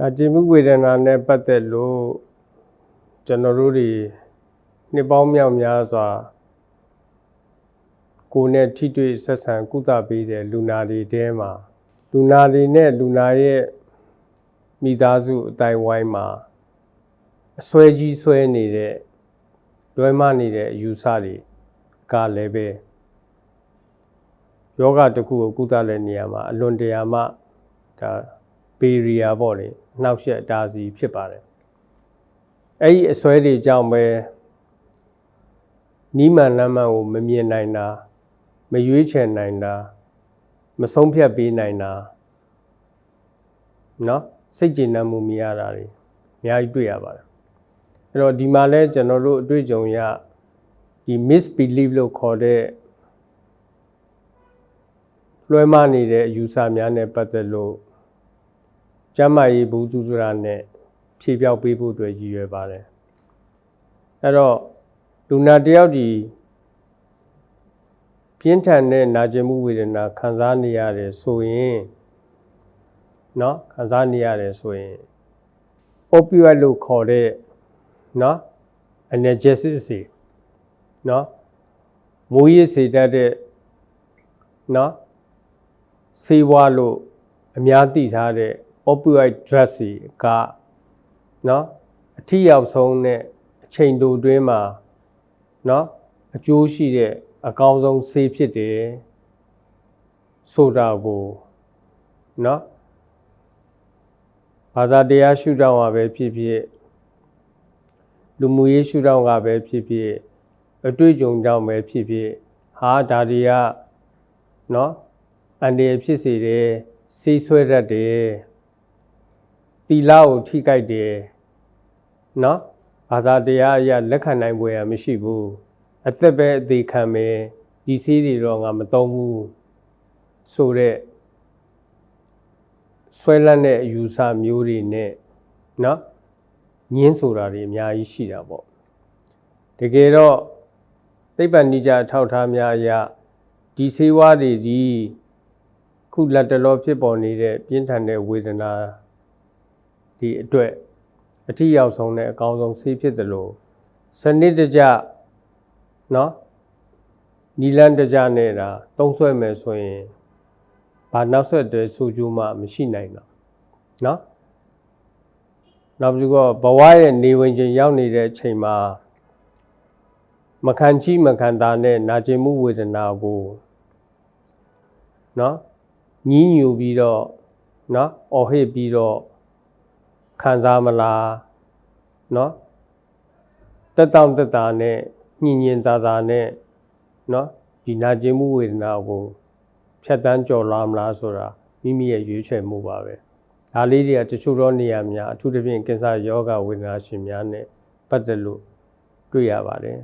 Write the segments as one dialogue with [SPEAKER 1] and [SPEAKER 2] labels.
[SPEAKER 1] နာကျင်မှုဝေဒနာနဲ့ပတ်သက်လို့ကျွန်တော်တို့တွေနှစ်ပေါင်းမြောက်များစွာကိုယ်နဲ့ထိတွေ့ဆက်ဆံကုသပေးတဲ့လူနာတွေတဲမှာလူနာတွေနဲ့လူနာရဲ့မိသားစုအတိုင်းဝိုင်းမှာအစွဲကြီးဆွဲနေတဲ့လွဲမနေတဲ့အယူဆတွေကလည်းပဲယောဂတစ်ခုကိုကုသတဲ့နေရာမှာအလွန်တရာမှဒါဘေရီယာပေါ့လေ နှောက်ယှက်အတားစီဖြစ်ပါတယ်အဲ့ဒီအစွဲတွေကြောင့်ပဲနီးမှန်လမ်းမှန်ကိုမမြင်နိုင်တာမရွေးချယ်နိုင်တာမဆုံးဖြတ်ပေးနိုင်တာเนาะစိတ်ကျေနပ်မှုမရတာတွေအများကြီးတွေ့ရပါတယ်အဲ့တော့ဒီမှာလဲကျွန်တော်တို့အတွေ့အကြုံရဒီ misbelief လို့ခေါ်တဲ့လွှဲမနေတဲ့အယူဆများနဲ့ပတ်သက်လို့ ကျမ်းမာရေးဘူးစုစရာနဲ့ဖြေပြောက်ပေးဖို့အတွက်ရည်ရွယ်ပါတယ်အဲ့တော့လူနာတယောက်ဒီပြင်းထန်တဲ့နာကျင်မှုဝေဒနာခံစားနေရတယ်ဆိုရင်เนาะခံစားနေရတယ်ဆိုရင် opioid လို့ခေါ်တဲ့เนาะ analgesic စီเนาะမူရည်စေတတ်တဲ့เนาะဆေးဝါးလို့အများသိထားတဲ့ opioid drugs စီကเนาะအထီရောက်ဆုံးနဲ့အချိန်တိုတွင်းမှာเนาะအကျိုးရှိတဲ့အကောင်းဆုံးဆေးဖြစ်တယ်ဆိုတာကိုเนาะဘာသာတရားရှုထောင့်ကပဲဖြစ်ဖြစ်လူမှုရေးရှုထောင့်ကပဲဖြစ်ဖြစ်အတွေ့အကြုံကြောင့်ပဲဖြစ်ဖြစ်ဟာဒါတွေကเนาะအန္တရာယ်ဖြစ်စေတယ်စီးဆွဲတတ်တယ် တီလာကိုထိကြိုက်တယ်နော်ဘာသာတရားအရလက်ခံနိုင်ပွဲရမရှိဘူးအသက်ပဲအသေးခံမယ်ဒီဆေးတွေတော့ငါမသုံးဘူးဆိုတဲ့ဆွဲလန့်တဲ့အယူဆမျိုးတွေနဲ့နော်ညင်းဆိုတာတွေအများကြီးရှိတာပေါ့တကယ်တော့သိပ္ပံနိကြထောက်ထားများအရဒီဆေးဝါးတွေဒီခုလက်တလောဖြစ်ပေါ်နေတဲ့ပြင်းထန်တဲ့ဝေဒနာ ဒီအတွက်အထီရောက်ဆုံးတဲ့အကောင်းဆုံးဆေးဖြစ်တယ်လို့စနစ်တကျเนาะနီလန်တကြနဲ့တာတုံးဆွဲမယ်ဆိုရင်ဘာနောက်ဆက်တွဲဆိုကြမှမရှိနိုင်တော့เนาะနောက်ပြီးတော့ဘဝရဲ့နေဝင်ခြင်းရောက်နေတဲ့အချိန်မှာမခံချိမခံတာနဲ့နာကျင်မှုဝေဒနာကိုเนาะညင်းညူပြီးတော့เนาะအော်ဟစ်ပြီးတော့ ခံစားမလားเนาะတက်တောင့်တက်တာနဲ့ညင်ညင်သာသာနဲ့เนาะဒီနာကျင်မှုဝေဒနာကိုဖြတ်တန်းကြော်လာမလားဆိုတာမိမိရဲ့ရွေးချယ်မှုပါပဲဒါလေးတွေကတချို့သောနေရာများအထူးသဖြင့်ကင်ဆာယောဂဝေဒနာရှင်များနဲ့ပတ်သက်လို့တွေ့ရပါတယ်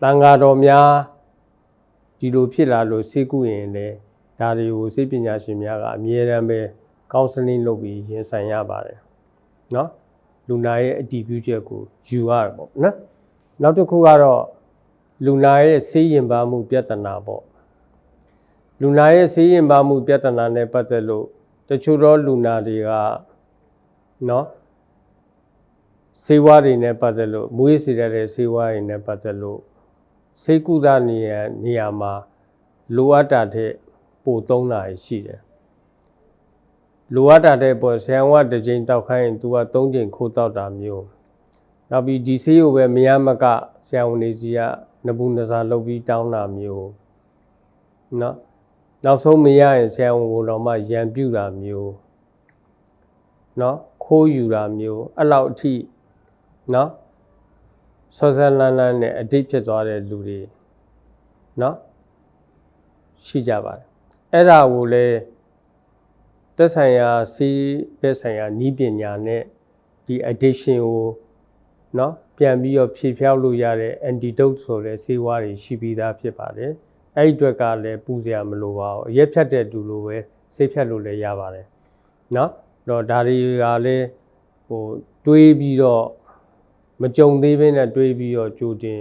[SPEAKER 1] တန်ဃာတော်များဒီလိုဖြစ်လာလို့စိတ်ကူရင်လည်းဒါတွေကိုစိတ်ပညာရှင်များကအမြဲတမ်းပဲကောင်းစလင်းလုပ်ပြီးရင်ဆိုင်ရပါတယ် နော်လူနာရဲ့အတည်ပြုချက်ကိုယူရတယ်ပေါ့နော်နောက်တစ်ခုကတော့လူနာရဲ့ဆေးရင်ပါမှုပြဿနာပေါ့လူနာရဲ့ဆေးရင်ပါမှုပြဿနာနဲ့ပတ်သက်လို့တချို့သောလူနာတွေကနော်ဆေးဝါးတွေနဲ့ပတ်သက်လို့မွေးစေရတဲ့ဆေးဝါးတွေနဲ့ပတ်သက်လို့ဆေးကုသနေရနေရာမှာလိုအပ်တာတဲ့ပို့သုံးတာရှိတယ် လိုအပ်တာတဲ့ပေါ်ဆံဝတစ်ချိန်တောက်ခိုင်းရင် तू က၃ချိန်ခိုးတောက်တာမျိုးနောက်ပြီးဒီဆေးကိုပဲမရမကဆံဝင်နေစီကနဘူးနစာလုပ်ပြီးတောင်းတာမျိုးနော်နောက်ဆုံးမရရင်ဆံဝင်ကိုတော့မှရံပြူတာမျိုးနော်ခိုးယူတာမျိုးအဲ့လောက်အထိနော်ဆောဆန်လန်းလန်းနဲ့အတိတ်ဖြစ်သွားတဲ့လူတွေနော်ရှိကြပါတယ်အဲ့ဒါကိုလည်း သက်ဆိုင်ရာစီးဘက်ဆိုင်ရာနီးပညာနဲ့ဒီ addiction ကိုเนาะပြန်ပြီးတော့ဖြေဖျောက်လို့ရတဲ့ antidote ဆိုတဲ့ဆေးဝါးတွေရှိပြီးသားဖြစ်ပါတယ်အဲ့ဒီအတွက်ကလည်းပူစရာမလိုပါဘူးအရက်ဖြတ်တဲ့တူလိုပဲဆေးဖြတ်လို့လည်းရပါတယ်เนาะတော့ဒါတွေကလည်းဟိုတွေးပြီးတော့မကြုံသေးဘဲနဲ့တွေးပြီးတော့ကြိုတင်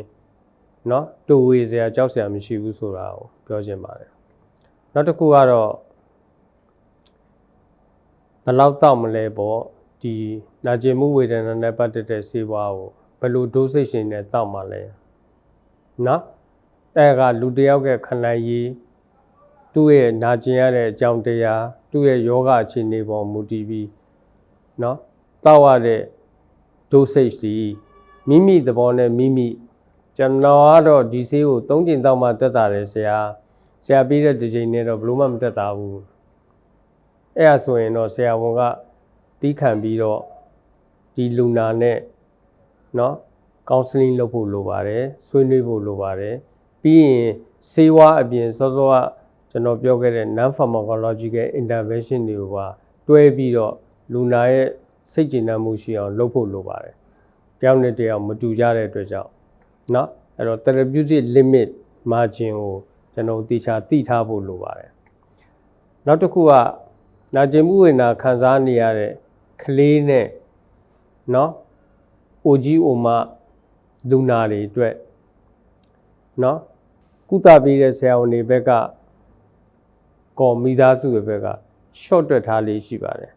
[SPEAKER 1] เนาะတူဝေစရာကြောက်စရာမရှိဘူးဆိုတာကိုပြောချင်ပါတယ်နောက်တစ်ခုကတော့ ဘယ်လောက်တောက်မလဲပေါ့ဒီနာကျင်မှုဝေဒနာနဲ့ပတ်သက်တဲ့ဆေးဝါးကိုဘယ်လို dosage ရှင်နဲ့တောက်မှလဲနော်အဲ့ကလူတစ်ယောက်ကခန္ဓာရည်သူ့ရဲ့နာကျင်ရတဲ့အကြောင်းတရားသူ့ရဲ့ယောဂအခြေအနေပေါ်မူတည်ပြီးနော်တောက်ရတဲ့ dosage ဒီမိမိသဘောနဲ့မိမိကျွန်တော်ကတော့ဒီဆေးကို၃ချိန်တောက်မှတက်တာတယ်ဆရာဆရာပြီးတဲ့ဒီချိန်နဲ့တော့ဘလို့မှမတက်တာဘူး အဲ့ဒါဆိုရင်တော့ဆရာဝန်ကတီးခံပြီးတော့ဒီလူနာနဲ့เนาะ counseling လုပ်ဖို့လိုပါတယ်ဆွေးနွေးဖို့လိုပါတယ်ပြီးရင်ဆေးဝါးအပြင်စောစောကကျွန်တော်ပြောခဲ့တဲ့ non pharmacological intervention တွေကိုပါတွဲပြီးတော့လူနာရဲ့စိတ်ကျဉ်နှံမှုရှိအောင်လုပ်ဖို့လိုပါတယ်တယောက်နဲ့တယောက်မတူကြတဲ့အတွက်ကြောင့်เนาะအဲ့တော့ therapeutic limit margin ကိုကျွန်တော်တေချာသိထားဖို့လိုပါတယ်နောက်တစ်ခုက နာကျင်မှုဝေဒနာခံစားနေရတဲ့ကလေးနဲ့เนาะ OG အိုမလူနာတွေအတွက်เนาะကုသပေးတဲ့ဆရာဝန်တွေဘက်ကကော်မိသားစုတွေဘက်က short တွက်ထားလေးရှိပါတယ်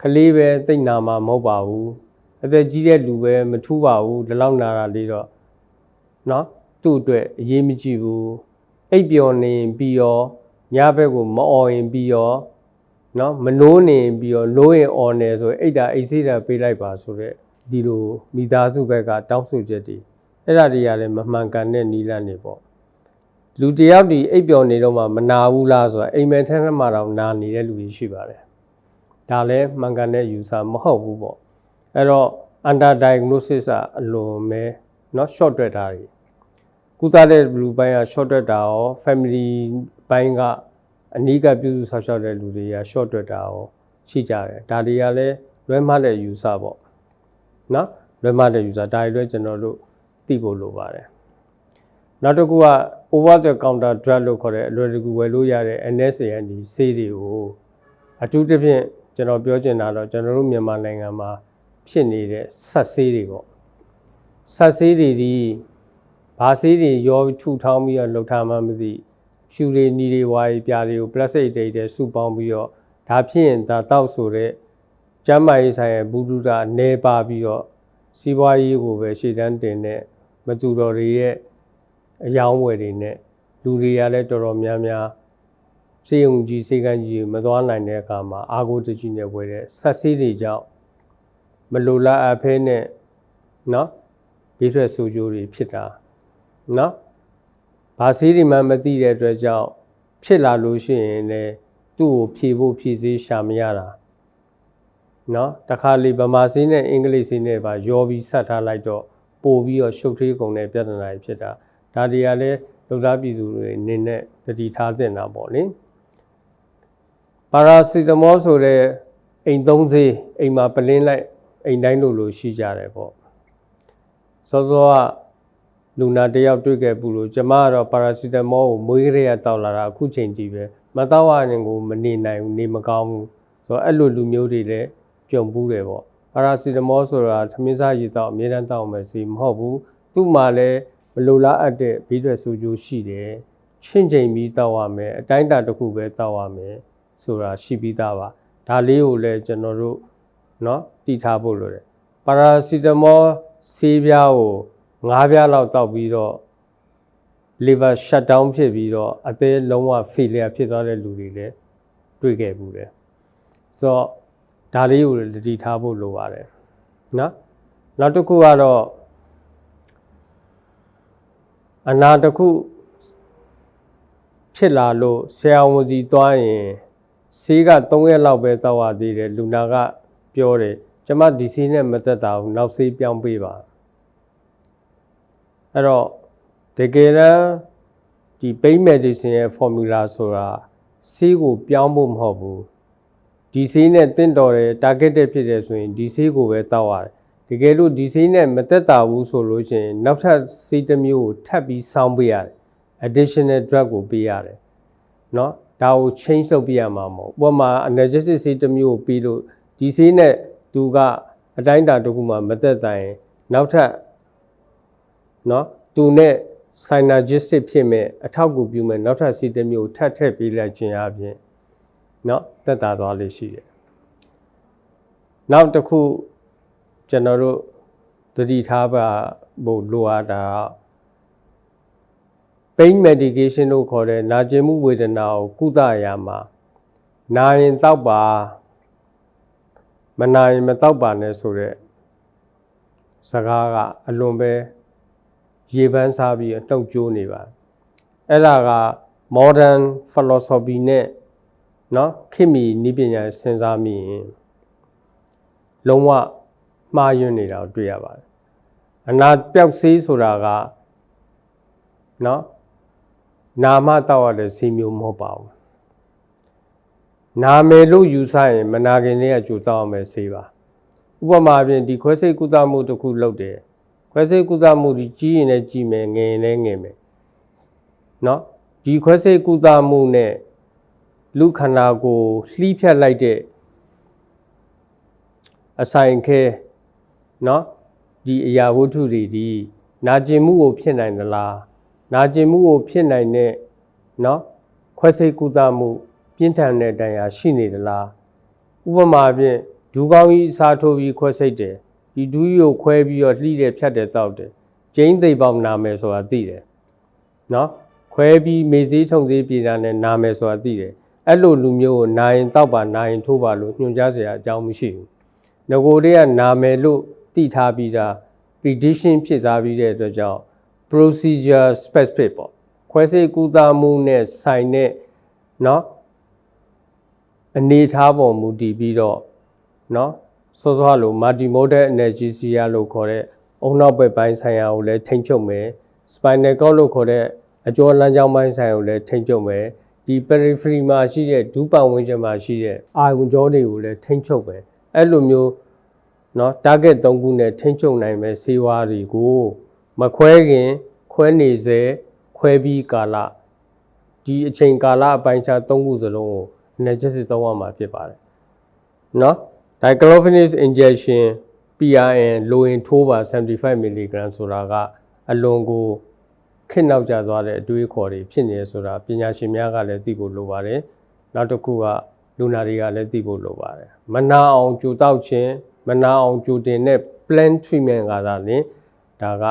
[SPEAKER 1] ကလေးပဲတိတ်နာမှာမဟုတ်ပါဘူးအသက်ကြီးတဲ့လူပဲမထူးပါဘူးဒီလောက်နာတာလေးတော့เนาะသူ့အတွက်အရေးမကြီးဘူးအိပ်ပျော်နေပြီးရောညဘက်ကိုမအော်ရင်ပြီးရော เนาะမနိုးနေပြီးရောနိုးရင်အော်နေဆိုအိတ်တာအိတ်ဆေးတာပေးလိုက်ပါဆိုတော့ဒီလိုမိသားစုဘက်ကတောင်းဆိုချက်တွေအဲ့ဒါတွေကလည်းမမှန်ကန်တဲ့နီးလန်းနေပေါ့လူတယောက်ဒီအိပ်ပျော်နေတော့မှမနာဘူးလားဆိုတာအိမ်မက်ထဲမှာတော့နာနေတဲ့လူတွေရှိပါတယ်ဒါလည်းမှန်ကန်တဲ့ယူဆမဟုတ်ဘူးပေါ့အဲ့တော့ under diagnosis အလွန်ပဲเนาะ short တွက်တာတွေကုသတဲ့လူပိုင်းက short တွက်တာရော family ဘိုင်းက အနီးကပြုစုဆောက်ရှောက်တဲ့လူတွေက short တွက်တာရောရှိကြတယ်ဒါတွေကလည်းလွဲမှားတဲ့ယူဆပေါ့နော်လွဲမှားတဲ့ user ဒါတွေလည်းကျွန်တော်တို့သိဖို့လိုပါတယ်နောက်တစ်ခုက over the counter drug လို့ခေါ်တဲ့အလွယ်တကူဝယ်လို့ရတဲ့ NSAID ဆေးတွေကိုအထူးသဖြင့်ကျွန်တော်ပြောချင်တာတော့ကျွန်တော်တို့မြန်မာနိုင်ငံမှာဖြစ်နေတဲ့ဆက်ဆေးတွေပေါ့ဆက်ဆေးတွေဒီဘာဆေးတွေရောထူထောင်းပြီးတော့လှုပ်ထားမှမသိ ရှူတွေနီတွေဝါရီပြားတွေကိုပလတ်စတစ်တွေထဲစုပေါင်းပြီးတော့ဒါဖြစ်ရင်ဒါတောက်ဆိုတဲ့ကျမ်းမာရေးဆိုင်ရာဘူးဒုတာနေပါပြီးတော့စီးပွားရေးကိုပဲရှေ့တန်းတင်တဲ့မကျူတော်တွေရဲ့အယောင်းဝယ်တွေနဲ့လူတွေကလည်းတော်တော်များများစေယုံကြီးစေကန်းကြီးမသွားနိုင်တဲ့အခါမှာအာကိုတကြီးနဲ့ဝယ်တဲ့ဆက်စည်းတွေကြောင့်မလိုလားအဖဲနဲ့နော်ဘေးထွက်ဆိုးကျိုးတွေဖြစ်တာနော် ဘာစီးတွေမှမသိတဲ့အတွက်ကြောင့်ဖြစ်လာလို့ရှိရင်လည်းသူ့ကိုဖြေဖို့ဖြည့်စည်းရှာမရတာနော်တခါလေဗမာစင်းနဲ့အင်္ဂလိပ်စင်းနဲ့ပါရောပြီးဆက်ထားလိုက်တော့ပို့ပြီးတော့ရှုပ်ထွေးကုန်တဲ့ပြဿနာတွေဖြစ်တာဒါတွေကလည်းလူသားပြည်သူတွေအနေနဲ့တတိထားသင့်တာပေါ့လေပါရာစီတမောဆိုတဲ့အိမ်သုံးစေးအိမ်မှာပလင်းလိုက်အိမ်တိုင်းလို့လို့ရှိကြတယ်ပေါ့စောစောက လူနာတယောက်တွေ့ခဲ့ဘူးလို့ကျမကတော့ပါရာစီတမောကိုမွေးကလေးရတောက်လာတာအခုချိန်ကြီးပဲမတောက်ရရင်ကိုမနေနိုင်ဘူးနေမကောင်းဘူးဆိုတော့အဲ့လိုလူမျိုးတွေလည်းကြုံဘူးတယ်ပေါ့ပါရာစီတမောဆိုတာသမင်းစားရည်တော့အမြဲတမ်းတောက်မယ်စီမဟုတ်ဘူးသူ့မှာလည်းမလိုလားအပ်တဲ့ဘေးထွက်ဆိုးကျိုးရှိတယ်ချင့်ချိန်ပြီးတောက်ရမယ်အတိုင်းအတာတစ်ခုပဲတောက်ရမယ်ဆိုတာရှိပြီးသားပါဒါလေးကိုလည်းကျွန်တော်တို့เนาะတည်ထားဖို့လိုတယ်ပါရာစီတမောဆေးပြားကို ၅ပြားလောက်တောက်ပြီးတော့ liver shut down ဖြစ်ပြီးတော့အသေးလုံးဝ failure ဖြစ်သွားတဲ့လူတွေလည်းတွေ့ခဲ့ဘူးတယ်ဆိုတော့ဒါလေးကိုတတိထားဖို့လိုပါတယ်နော်နောက်တစ်ခုကတော့အနာတစ်ခုဖြစ်လာလို့ဆရာဝန်စီသွားရင်ဆေးက3ရက်လောက်ပဲတောက်ရသေးတယ်လူနာကပြောတယ်ကျမဒီဆေးနဲ့မသက်တာဘူးနောက်ဆေးပြောင်းပေးပါ အဲ့တော့တကယ်တမ်းဒီ pain medicine ရဲ့ formula ဆိုတာဆေးကိုပြောင်းဖို့မဟုတ်ဘူးဒီဆေးနဲ့တင့်တော်တယ် targeted ဖြစ်တယ်ဆိုရင်ဒီဆေးကိုပဲတောက်ရတယ်တကယ်လို့ဒီဆေးနဲ့မသက်တာဘူးဆိုလို့ရှိရင်နောက်ထပ်ဆေးတစ်မျိုးကိုထပ်ပြီးစောင်းပေးရတယ် additional drug ကိုပေးရတယ်เนาะဒါကို change လုပ်ပြရမှာမဟုတ်ဥပမာ analgesic ဆေးတစ်မျိုးကိုပြီးလို့ဒီဆေးနဲ့သူကအတိုင်းတာတစ်ခုမှမသက်တိုင်နောက်ထပ် เนาะသူနဲ့ synergistic ဖြစ်မဲ့အထောက်အကူပြုမဲ့နောက်ထပ်ဆေးတစ်မျိုးထပ်ထည့်ပေးလိုက်ခြင်းအပြင်เนาะတက်တာသွားလေးရှိတယ် နောက်တစ်ခုကျွန်တော်တို့သတိထားပါဖို့လိုအပ်တာက pain medication လို့ခေါ်တဲ့နာကျင်မှုဝေဒနာကိုကုသရာမှာနာရင်တောက်ပါမနာရင်မတောက်ပါနဲ့ဆိုတဲ့စကားကအလွန်ပဲ ရေပန်းစားပြီးအနှုတ်ကြိုးနေပါအဲ့ဒါက modern philosophy နဲ့เนาะခေတ်မီနိပညာစဉ်းစားမိရင်လုံးဝမှားယွင်းနေတာကိုတွေ့ရပါတယ်အနာပျောက်စေးဆိုတာကเนาะ နာမတောက်ရတဲ့စီမျိုးမဟုတ်ပါဘူးနာမယ်လို့ယူဆရင်မနာခင်လေးကကြိုတောက်အောင်ပဲဆေးပါဥပမာဖြင့်ဒီခွဲစိတ်ကုသမှုတစ်ခုလုပ်တယ် ခွဲစိတ်ကုသမှုဒီကြီးရင်လည်းကြီးမယ်ငယ်ရင်လည်းငယ်မယ်เนาะဒီခွဲစိတ်ကုသမှုနဲ့လူခန္ဓာကိုယ်လှီးဖြတ်လိုက်တဲ့အဆိုင်ခဲเนาะဒီအရာဝတ္ထုတွေဒီနာကျင်မှုကိုဖြစ်နိုင်သလား နာကျင်မှုကိုဖြစ်နိုင်တဲ့เนาะခွဲစိတ်ကုသမှုပြင်းထန်တဲ့တရားရှိနေသလားဥပမာဖြင့်ဒူးကောင်းကြီးစားထိုးပြီးခွဲစိတ်တယ် ဒီဒူးကြီးကိုခွဲပြီးတော့လှိတယ်ဖြတ်တယ်တောက်တယ်ကျင်းသိပ်ပေါက်နာမယ်ဆိုတာသိတယ်เนาะခွဲပြီးမေစည်းထုံစည်းပြည်တာနဲ့နာမယ်ဆိုတာသိတယ်အဲ့လိုလူမျိုးကိုနာရင်တောက်ပါနာရင်ထိုးပါလို့ညွှန်ကြားเสียအကြောင်းမရှိဘူးငကိုတည်းကနာမယ်လို့သိထားပြီးသား prediction ဖြစ်သားပြီးတဲ့အတွက်ကြောင့် procedure specific ပေါ့ခွဲစိတ်ကူတာမှုနဲ့ဆိုင်တဲ့เนาะအနေထားပေါ်မူတည်ပြီးတော့เนาะ စောစောလို multimodal anesthesia လို့ခေါ်တဲ့အုံနောက်ဘက်ပိုင်းဆိုင်ရာကိုလည်းထိမ့်ချုပ်မယ် spinal cord လို့ခေါ်တဲ့အကျောလမ်းကြောင်းပိုင်းဆိုင်ရာကိုလည်းထိမ့်ချုပ်မယ်ဒီ periphery မှာရှိတဲ့ဒူးပံဝန်းကျင်မှာရှိတဲ့အာရုံကြောတွေကိုလည်းထိမ့်ချုပ်မယ်အဲ့လိုမျိုးเนาะ target 3ခုနဲ့ထိမ့်ချုပ်နိုင်မဲ့ဆေးဝါးတွေကိုမခွဲခင် ခွဲနေစေခွဲပြီးကာလဒီအချိန်ကာလအပိုင်းခြား၃ခုစလုံးကို analgesic သုံးရမှာဖြစ်ပါတယ်เนาะ diclofenac injection PRN လိုရင်ထိုးပါ75 mg ဆိုတာကအလွန်ကိုခက်နောက်ကျသွားတဲ့အတွေးခေါ်တွေဖြစ်နေရဆိုတာပညာရှင်များကလည်းသိဖို့လိုပါတယ်နောက်တစ်ခုကလူနာတွေကလည်းသိဖို့လိုပါတယ်မနာအောင်ကြိုတောက်ခြင်းမနာအောင်ကြိုတင်တဲ့ plan treatment ကသာလင်ဒါက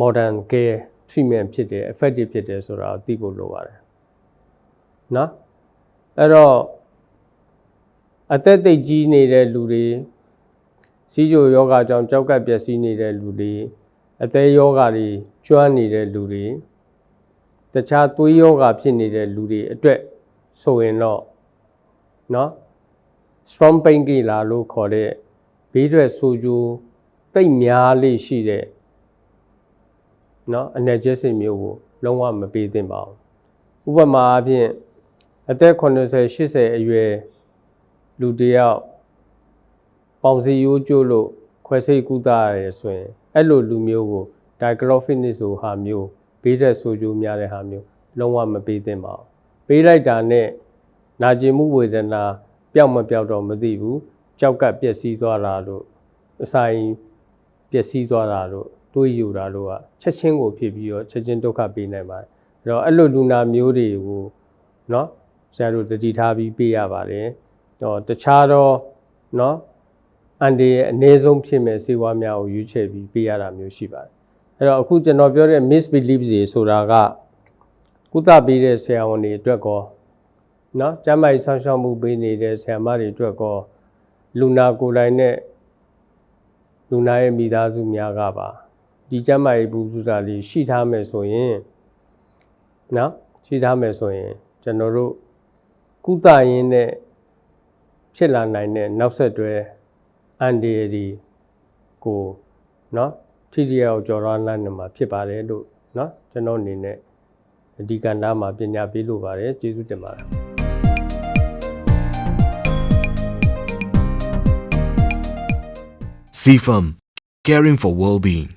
[SPEAKER 1] modern care treatment ဖြစ်တယ် effective ဖြစ်တယ်ဆိုတာကိုသိဖို့လိုပါတယ်နော်အဲ့တော့ အသက်သိပ်ကြီးနေတဲ့လူတွေစီးကြိုယောဂကြောင့်ကြောက်ကပ်ပျက်စီးနေတဲ့လူတွေအသေးယောဂတွေကျွမ်းနေတဲ့လူတွေတခြားသွေးယောဂဖြစ်နေတဲ့လူတွေအတွက်ဆိုရင်တော့နော် strong pain killer လို့ခေါ်တဲ့ဘေးထွက်ဆိုးကျိုးတိတ်များလေးရှိတဲ့เนาะ energetic မျိုးကိုလုံးဝမပေးသင့်ပါဘူးဥပမာအဖြစ်အသက်80 80အရွယ် လူတယောက်ပေါင်စီရိုးကျိုးလို့ခွဲစိတ်ကုသရတယ်ဆိုရင်အဲ့လိုလူမျိုးကို diclofenac ဆိုဟာမျိုးဘေးတဲ့ဆိုကြိုးများတဲ့ဟာမျိုးလုံးဝမပေးသင့်ပါဘူးပေးလိုက်တာနဲ့နာကျင်မှုဝေဒနာပျောက်မပျောက်တော့မသိဘူးကြောက်ကပျက်စီးသွားတာလို့အဆိုင်ပျက်စီးသွားတာလို့တွေးယူတာလို့ကချက်ချင်းကိုဖြစ်ပြီးတော့ချက်ချင်းဒုက္ခပေးနိုင်ပါတယ်အဲ့တော့အဲ့လိုလူနာမျိုးတွေကိုเนาะဆရာတို့တတိထားပြီးပေးရပါတယ် တော့တခြားတော့เนาะအန်ဒီရဲ့အနည်းဆုံးဖြစ်မဲ့စေဝါများကိုရွေးချယ်ပြီးပေးရတာမျိုးရှိပါတယ်အဲ့တော့အခုကျွန်တော်ပြောတဲ့ misbelief တွေဆိုတာကကုသပေးတဲ့ဆရာဝန်တွေအတွက်ကောเนาะကျမ်းမာရေးဆောင်ရှောက်မှုပေးနေတဲ့ဆရာမတွေအတွက်ကောလူနာကိုယ်တိုင်နဲ့လူနာရဲ့မိသားစုများကပါဒီကျမ်းမာရေးဘူးစုစာလေးရှိထားမယ်ဆိုရင်နော်ရှိထားမယ်ဆိုရင်ကျွန်တော်တို့ကုသရင်းနဲ့ ဖြစ်လာနိုင်တဲ့နောက်ဆက်တွဲအန်ဒီရီကိုနော်ထိထိရောက်ကြော်ရနိုင်မှာဖြစ်ပါတယ်လို့နော်ကျွန်တော်အနေနဲ့ဒီကဏ္ဍမှာပညာပေးလိုပါတယ်ကျေးဇူးတင်ပါတယ်
[SPEAKER 2] CFM, caring for well-being.